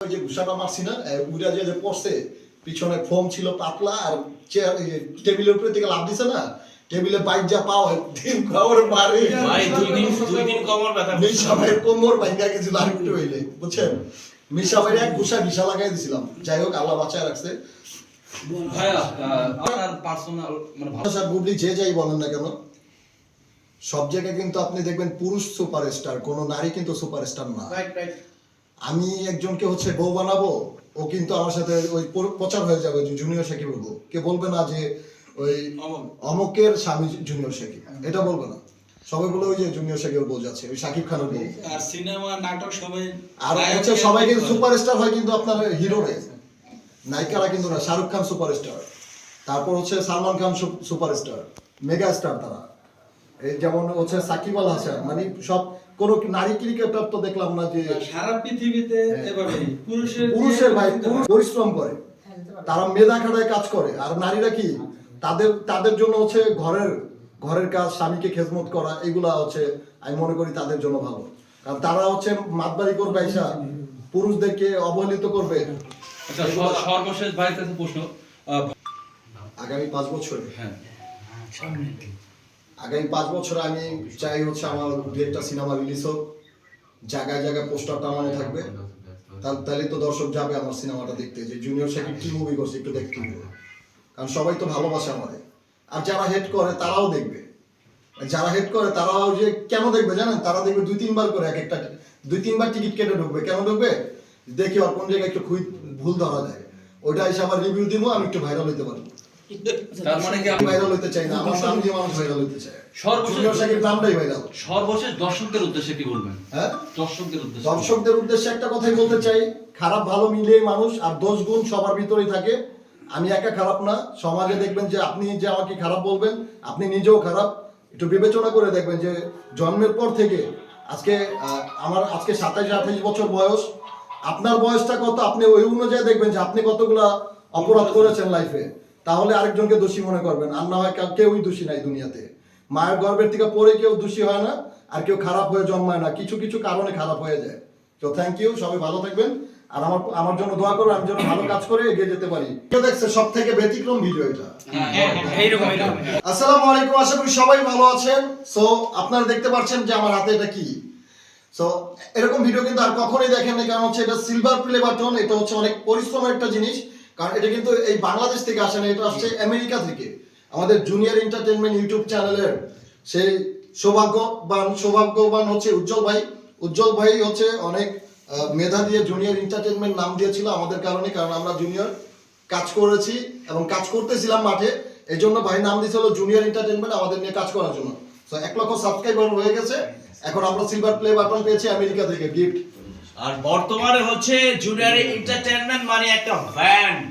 ওই যে ঘুষাটা মারছি না যে যে পড়ছে পিছনে ফোম ছিল পাতলা আর চেয়ার টেবিলের উপরে থেকে লাভ দিছে না টেবিলে বাইক যা পাও দিন মারে। ভাই দুই দিন দুই দিন কমর ব্যথা মিশা ভাইয়ের কোমর ভাঙ্গা গেছিল আর একটু হইলে বুঝছেন? মিশা ভাইয়ের এক ঘুষা ভিসা লাগাই দিছিলাম। যাই হোক আল্লাহ বাঁচায় রাখছে। ভাইয়া আপনার পার্সোনাল মানে ভালো বুবলি যে যাই বলেন না কেন সব জায়গায় কিন্তু আপনি দেখবেন পুরুষ সুপারস্টার কোনো নারী কিন্তু সুপারস্টার না। আমি একজনকে হচ্ছে বউ বানাবো ও কিন্তু আমার সাথে ওই প্রচার হয়ে যাবে যে জুনিয়র সাকিব বলব। কে বলবে না যে ওই অমকের স্বামী জুনিয়র সাকিব এটা বলবে না। সবাই বলে ওই যে জুনিয়র সাকিবের বউ যাচ্ছে ওই সাকিব খানের বউ। আর সিনেমা নাটক সবাই আর হচ্ছে সবাই কিন্তু সুপারস্টার হয় কিন্তু আপনার হিরো রে। নায়িকারা কিন্তু না শাহরুখ খান সুপারস্টার তারপর হচ্ছে Salman Khan superstar mega star তারা। যেমন হচ্ছে সাকিব আল হাসান মানে সব কোন নারী ক্রিকেটার তো দেখলাম না যে সারা পৃথিবীতে পুরুষের পুরুষের ভাই পরিশ্রম করে। তারা মেধা খাটায় কাজ করে। আর নারীরা কি? তাদের তাদের জন্য হচ্ছে ঘরের ঘরের কাজ স্বামীকে খেজমত করা এগুলা হচ্ছে আমি মনে করি তাদের জন্য ভালো। কারণ তারা হচ্ছে মাতবাড়ি করবে আইসা পুরুষদেরকে অবহেলিত করবে। আচ্ছা সর্বশেষ কাছে প্রশ্ন আগামী পাঁচ বছরে। হ্যাঁ। আগামী পাঁচ বছর আমি চাই হচ্ছে আমার দু একটা সিনেমা রিলিজ হোক। জায়গায় জায়গায় পোস্টার টানানো থাকবে। তাহলে তো দর্শক যাবে আমার সিনেমাটা দেখতে। যে জুনিয়র সাকিব কি মুভি করছে একটু দেখতে কারণ সবাই তো ভালোবাসে আমাদের। আর যারা হেড করে, তারাও দেখবে। যারা হেড করে, তারাও যে কেন দেখবে জানেন? তারা দেখবে দুই, তিনবার করে এক একটা দুই, তিনবার টিকিট কেটে ঢুকবে। কেন ঢুকবে? দেখি আর কোন জায়গায় একটু খুই ভুল ধরা যায়। ওইটা এসে আবার রিভিউ দিব, আমি একটু ভাইরাল হইতে পারব। তার মানে কি ভাইরাল হইতে চাই না আমার নাম দিয়ে মানুষ ভাইরাল চায়। সর্বশেষ- জুনিয়র সাকিব নামটাই ভাইরাল সর্বশেষ দর্শকদের উদ্দেশ্যে কি বলবেন? হ্যাঁ? দর্শকদের উদ্দেশ্যে। দর্শকদের উদ্দেশ্যে একটা কথাই বলতে চাই খারাপ ভালো মিলিয়ে মানুষ আর দোষ গুণ সবার ভিতরেই থাকে। আমি একা খারাপ না সমাজে দেখবেন যে আপনি যে আমাকে খারাপ বলবেন আপনি নিজেও খারাপ। একটু বিবেচনা করে দেখবেন যে জন্মের পর থেকে আজকে আমার আজকে সাতাইশ আঠাইশ বছর বয়স। আপনার বয়সটা কত? আপনি ওই অনুযায়ী দেখবেন যে আপনি কতগুলা অপরাধ করেছেন লাইফে তাহলে আরেকজনকে দোষী মনে করবেন। আর না হয় কাউ- কেউই দোষী নাই দুনিয়াতে। মায়ের গর্ভের থেকে পরে কেউ দোষী হয় না আর কেউ খারাপ হয়ে জন্মায় না। কিছু কিছু কারণে খারাপ হয়ে যায়। তো থ্যাংক ইউ সবাই ভালো থাকবেন। আর আমার আমার জন্য দোয়া করো আমি যেন ভালো কাজ করে এগিয়ে যেতে পারি। কেউ দেখছে সব থেকে ব্যতিক্রম ভিডিও এটা। এইরকম এইরকম। আসসালামু আলাইকুম আশা করি সবাই ভালো আছেন। সো আপনারা দেখতে পাচ্ছেন যে আমার হাতে এটা কি? সো এরকম ভিডিও কিন্তু আর কখনোই দেখেন না কারণ হচ্ছে এটা সিলভার প্লে বাটন এটা হচ্ছে অনেক পরিশ্রমের একটা জিনিস। কারণ এটা কিন্তু এই বাংলাদেশ থেকে আসে না এটা আসছে আমেরিকা থেকে। আমাদের জুনিয়র এন্টারটেনমেন্ট ইউটিউব চ্যানেলের সেই সৌভাগ্যবান সৌভাগ্যবান হচ্ছে উজ্জ্বল ভাই। উজ্জ্বল ভাই হচ্ছে অনেক মেধা দিয়ে জুনিয়র এন্টারটেনমেন্ট নাম দিয়েছিল আমাদের কারণে কারণ আমরা জুনিয়র কাজ করেছি এবং কাজ করতেছিলাম মাঠে। এই জন্য ভাই নাম দিয়েছিল জুনিয়র এন্টারটেনমেন্ট আমাদের নিয়ে কাজ করার জন্য। তো এক লক্ষ সাবস্ক্রাইবার হয়ে গেছে। এখন আমরা সিলভার প্লে বাটন পেয়েছি আমেরিকা থেকে গিফট আর বর্তমানে হচ্ছে জুনিয়র এন্টারটেইনমেন্ট মানে একটা ব্যান্ড